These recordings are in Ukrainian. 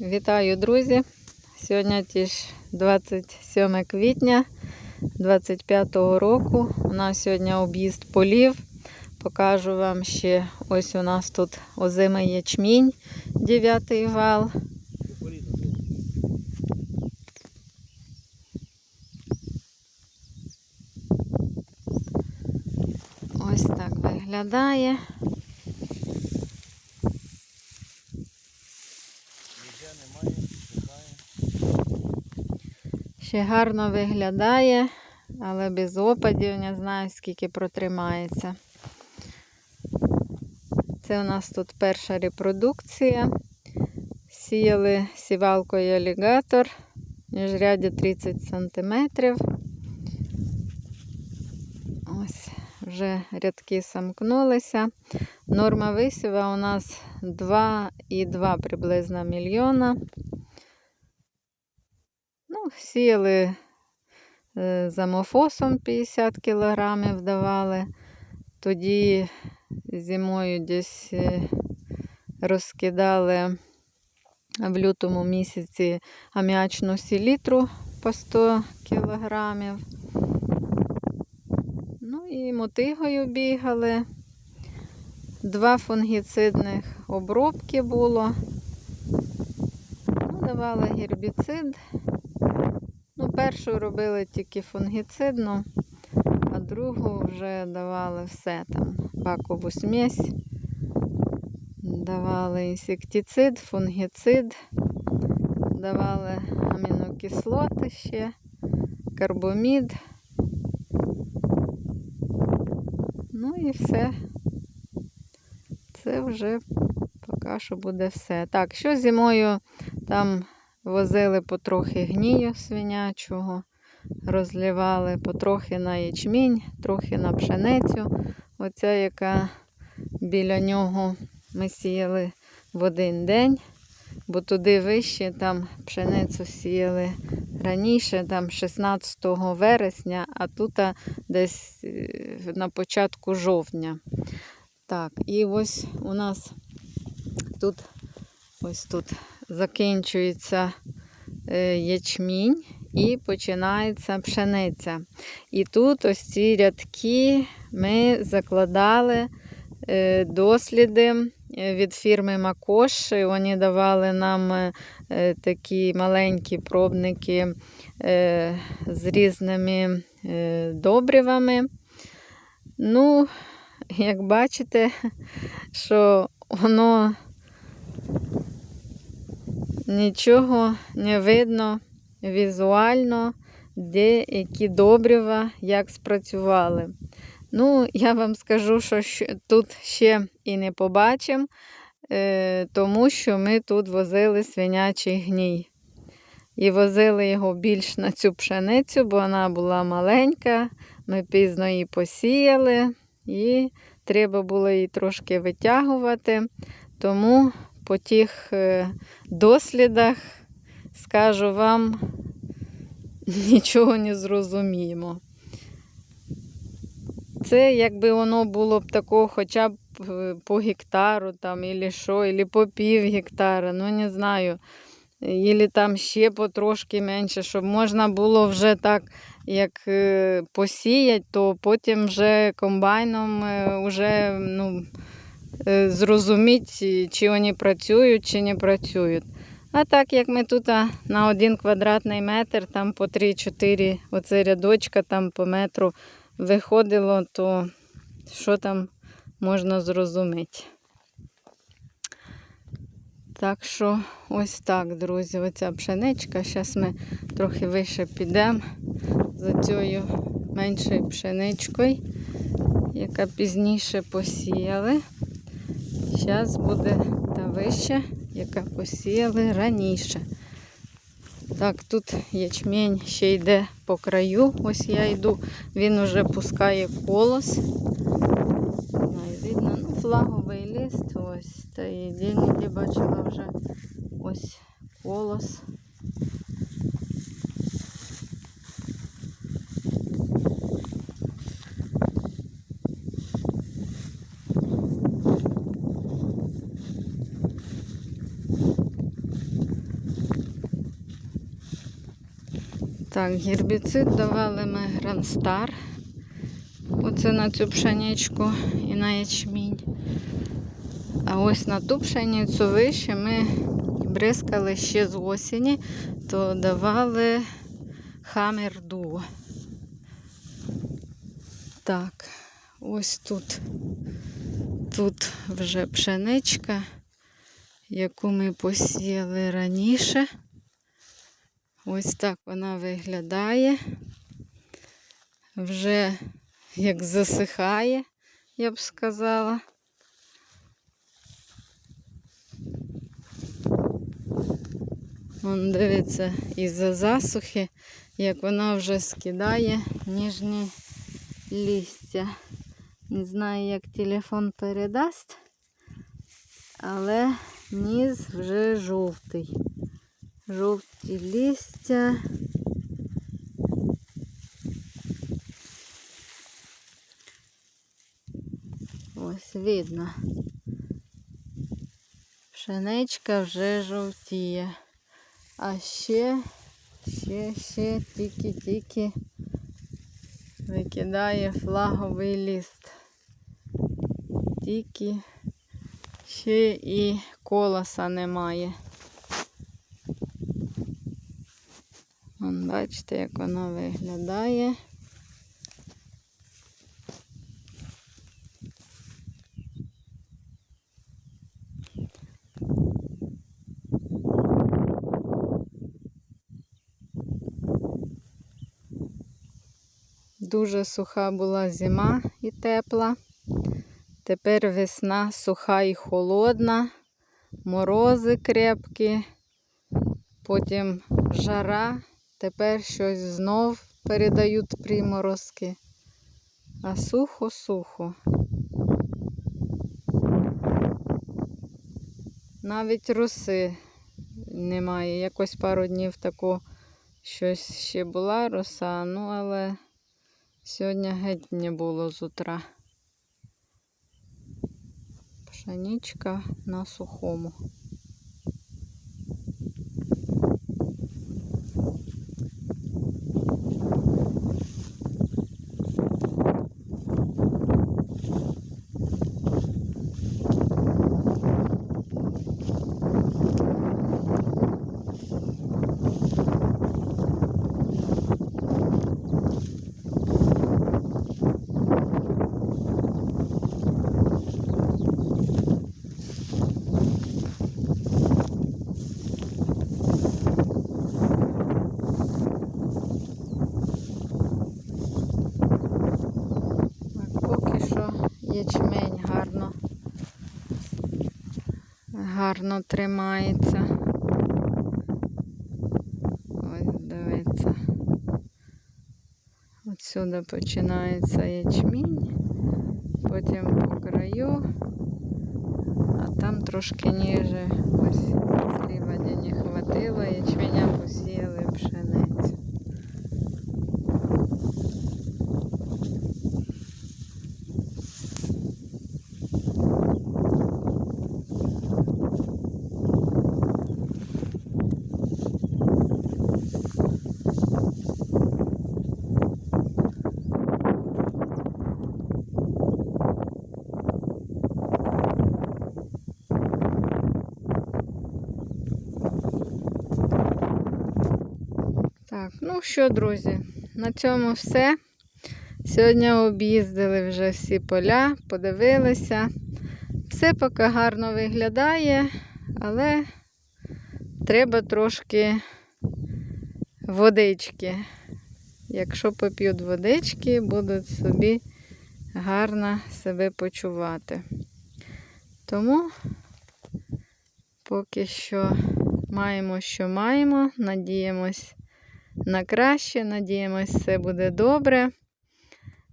Вітаю, друзі! Сьогодні ті ж 27 квітня 25 року. У нас сьогодні об'їзд полів. Покажу вам ще ось у нас тут озимий ячмінь, 9 вал. Ось так виглядає. Ще гарно виглядає, але без опадів не знаю, скільки протримається. Це у нас тут перша репродукція. Сіяли сівалкою алігатор, міжрядя 30 см. Ось, вже рядки самкнулися. Норма висіва у нас 2,2 приблизно мільйона. Ну, сіяли е, за мофосом 50 кг давали. Тоді зимою десь е, розкидали в лютому місяці аміачну селітру по 100 кг. Ну і мотигою бігали. Два фунгіцидних обробки було. Ну, давали гербіцид. Першу робили тільки фунгіцидну, а другу вже давали все там. Бакову смесь. Давали інсектицид, фунгіцид, давали амінокислоти ще, карбомід. Ну і все. Це вже поки що буде все. Так, що зимою там возили потрохи гнію свинячого, розливали потрохи на ячмінь, трохи на пшеницю. Оця, яка біля нього ми сіяли в один день, бо туди вище там пшеницю сіяли раніше, там 16 вересня, а тут десь е, на початку жовтня. Так, і ось у нас тут ось тут закінчується е, ячмінь і починається пшениця. І тут ось ці рядки ми закладали е, досліди е, від фірми Макош. Вони давали нам такі маленькі пробники з різними добривами. Ну, як бачите, що воно нічого не видно візуально, де які добрива, як спрацювали. Ну, я вам скажу, що тут ще і не побачимо, е, тому що ми тут возили свинячий гній. І возили його більш на цю пшеницю, бо вона була маленька. Ми пізно її посіяли, і треба було її трошки витягувати. Тому по тих е, дослідах, скажу вам, нічого не зрозуміємо. Це якби воно було б такого хоча б е, по гектару там, ілі що, ілі по пів гектара, ну не знаю. Ілі там ще потрошки менше, щоб можна було вже так, як е, посіяти, то потім вже комбайном вже, ну, зрозуміти, чи вони працюють, чи не працюють. А так як ми тут на один квадратний метр, там по 3-4 оце рядочка там по метру виходило, то що там можна зрозуміти. Так що ось так, друзі, оця пшеничка. Зараз ми трохи вище підемо за цією меншою пшеничкою, яка пізніше посіяли. Зараз буде та вища, яка посіяли раніше. Так, тут ячмінь ще йде по краю. Ось я йду, він уже пускає колос. Видно, ну, флаговий лист. Ось. Та єдині бачила вже ось колос. Так, гербіцид давали ми Грандстар. Оце на цю пшеничку і на ячмінь. А ось на ту пшеницю вище ми бризкали ще з осені, то давали хамер дуо. Так, ось тут. Тут вже пшеничка, яку ми посіяли раніше. Ось так вона виглядає. Вже як засихає, я б сказала. Вон дивиться із-за засухи, як вона вже скидає ніжні листя. Не знаю, як телефон передасть, але низ вже жовтий. Жовті листя. Ось видно. Пшеничка вже жовтіє. А ще, ще, ще тільки-тільки викидає флаговий лист. Тільки ще і колоса немає. Вон, бачите, як воно виглядає. Дуже суха була зима і тепла. Тепер весна суха і холодна, морози крепкі, потім жара, тепер щось знов передають приморозки. А сухо-сухо. Навіть роси немає. Якось пару днів тако щось ще була роса, ну але сьогодні геть не було з утра. Пшеничка на сухому. Так, Поки що ячмень гарно, гарно тримається. Ось дивиться. Отсюди починається ячмінь, потім по краю, а там трошки ніже. Ось зліва де не хватило, ячменя посіяли пшеницю. Так, ну що, друзі, на цьому все. Сьогодні об'їздили вже всі поля, подивилися. Все поки гарно виглядає, але треба трошки водички. Якщо поп'ють водички, будуть собі гарно себе почувати. Тому поки що маємо, що маємо, надіємось на краще. Надіємось, все буде добре.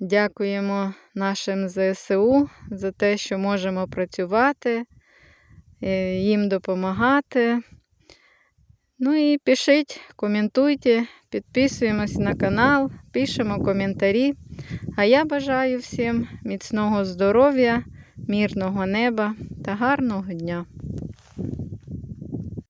Дякуємо нашим ЗСУ за те, що можемо працювати, е, їм допомагати. Ну і пишіть, коментуйте, підписуємось на канал, пишемо коментарі. А я бажаю всім міцного здоров'я, мирного неба та гарного дня.